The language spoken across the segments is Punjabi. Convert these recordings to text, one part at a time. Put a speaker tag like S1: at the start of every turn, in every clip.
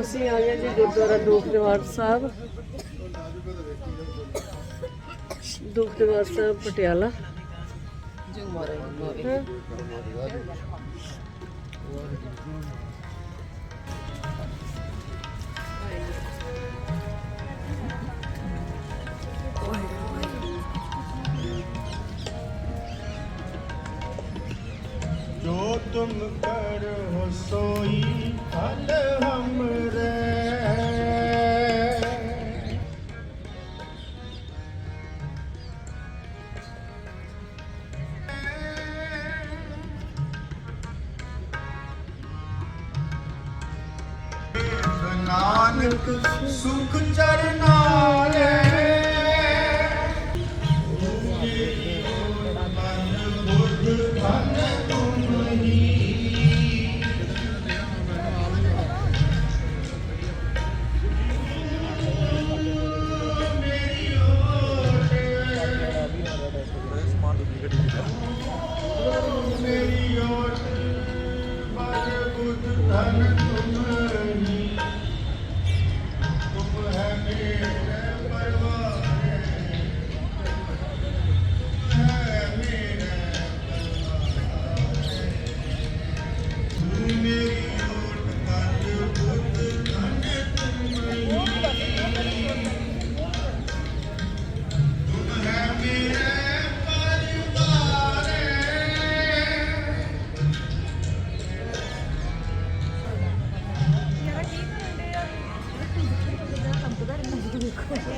S1: ਅਸੀਂ ਆ ਗਏ ਜੀ ਗੁਰਦੁਆਰਾ ਦੂਖ ਨਿਵਾਰ ਸਾਹਿਬ। ਦੂਖ ਨਿਵਾਰ ਸਾਹਿਬ ਪਟਿਆਲਾ।
S2: ਜੋ ਤੁਮ ਕਰੋ ਸੋਈ ਫਲ ਹਮਰੇ ਨਾਨਕ ਸੁਖ ਚਰਨਾਲੇ ਬੁੱਧ ਮੇਰੀ ਓਟ ਪਰ ਬੁੱਧ ਧਨ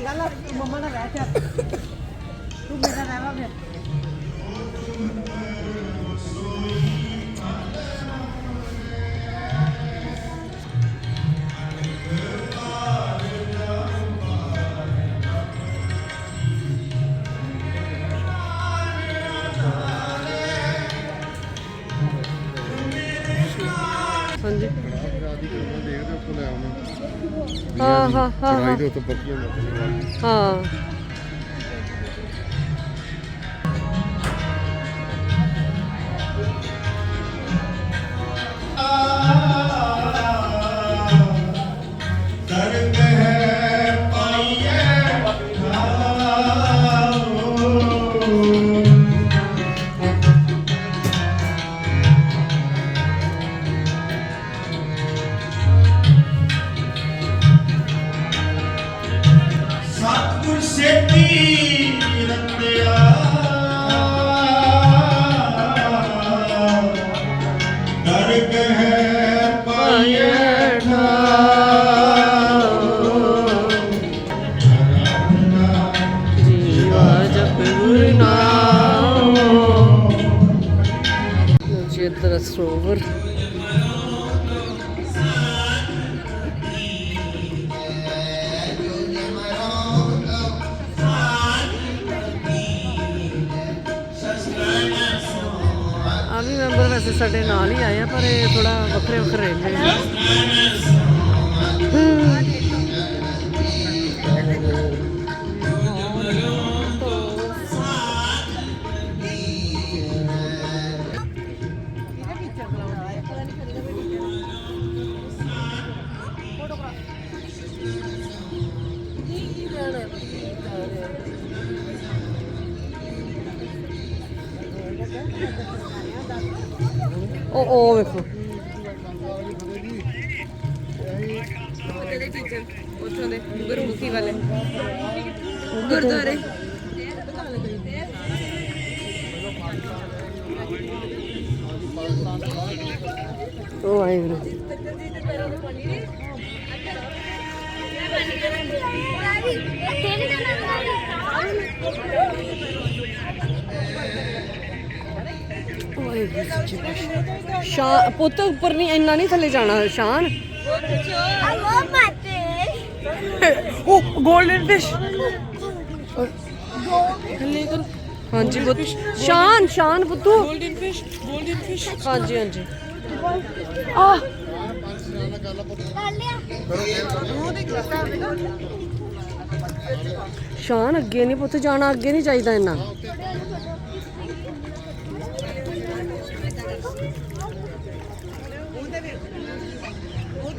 S3: ਗੱਲ ਆ, ਤੂੰ ਮੰਮਾ ਨਾਲ ਰਹਿ ਚੱਲ ਤੂੰ ਮੇਰਾ ਰਹਿਵਾ ਫਿਰ
S1: ਹਾਂਜੀ।
S4: ਉੱਥੋਂ ਲੈ ਆਉਣਾ
S1: ਹਾਂ ਹਾਂ ਹਾਂ
S4: ਚੜਾਈ ਦੇ ਉੱਤੇ ਪੱਕੀਆਂ ਨੇ
S1: ਹਾਂ। ਇੱਧਰ ਆ ਵੀ ਮੈਂਬਰ ਵੈਸੇ ਸਾਡੇ ਨਾਲ ਹੀ ਆਏ ਆ, ਪਰ ਇਹ ਥੋੜਾ ਵੱਖਰੇ ਵੱਖਰੇ ਰਹਿੰਦੇ ਨੇ ਉਹ ਵੇਖੋ।
S5: ਉੱਥੋਂ ਦੇ ਗੁਰਮੁਖੀ ਵਾਲੇ ਗੁਰਦੁਆਰੇ
S1: ਉਹ ਆਏ ਵੀਰੇ ਓਏ ਸ਼ਾਨ ਪੁੱਤ ਉੱਪਰ ਨਹੀਂ ਇੰਨਾ ਨਹੀਂ ਥੱਲੇ ਜਾਣਾ ਸ਼ਾਨ। ਹਲੋ ਮਾਤੇ ਫਿਸ਼ ਹਾਂਜੀ ਪੁੱਤ। ਸ਼ਾਨ ਸ਼ਾਨ ਪੁੱਤੂ। 골ਡਨ ਫਿਸ਼ 골ਡਨ ਫਿਸ਼ ਹਾਂਜੀ ਹਾਂਜੀ। ਆ। ਸ਼ਾਨ ਅੱਗੇ ਨਹੀਂ ਪੁੱਤ ਜਾਣਾ ਅੱਗੇ ਨਹੀਂ ਚਾਹੀਦਾ ਇੰਨਾ।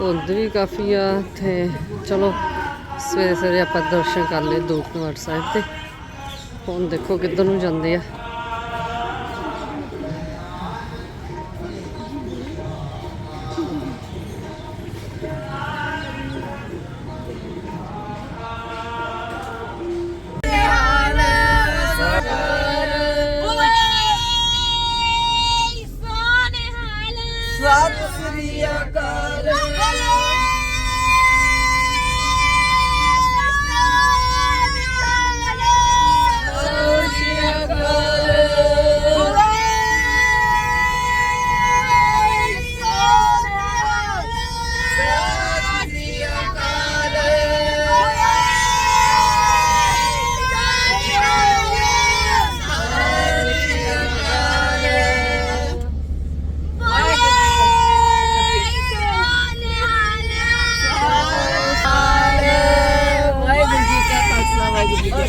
S6: ਧੁੰਦ ਵੀ ਕਾਫੀ ਆ, ਤੇ ਚਲੋ ਸਵੇਰੇ ਸਵੇਰੇ ਆਪਾਂ ਦਰਸ਼ਨ ਕਰ ਲਏ ਦੂਖਨਿਵਾਰ ਸਾਹਿਬ ਤੇ। ਹੁਣ ਦੇਖੋ ਕਿੱਧਰ ਨੂੰ ਜਾਂਦੇ ਆ।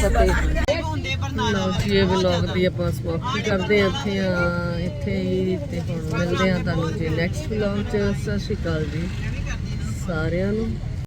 S5: ਫਤਿਹ
S6: ਲਓ ਜੀ, ਇਹ ਵਲੌਗ ਦੀ ਆਪਾਂ ਸਮਾਪਤੀ ਕਰਦੇ ਹਾਂ ਇੱਥੇ ਆ ਇੱਥੇ ਹੀ ਤੇ ਹੁਣ ਮਿਲਦੇ ਆ ਤੁਹਾਨੂੰ ਜੀ ਨੈਕਸਟ ਵਲੌਗ ਚ। ਸਤਿ ਸ਼੍ਰੀ ਅਕਾਲ ਜੀ, ਸਾਰਿਆਂ ਨੂੰ।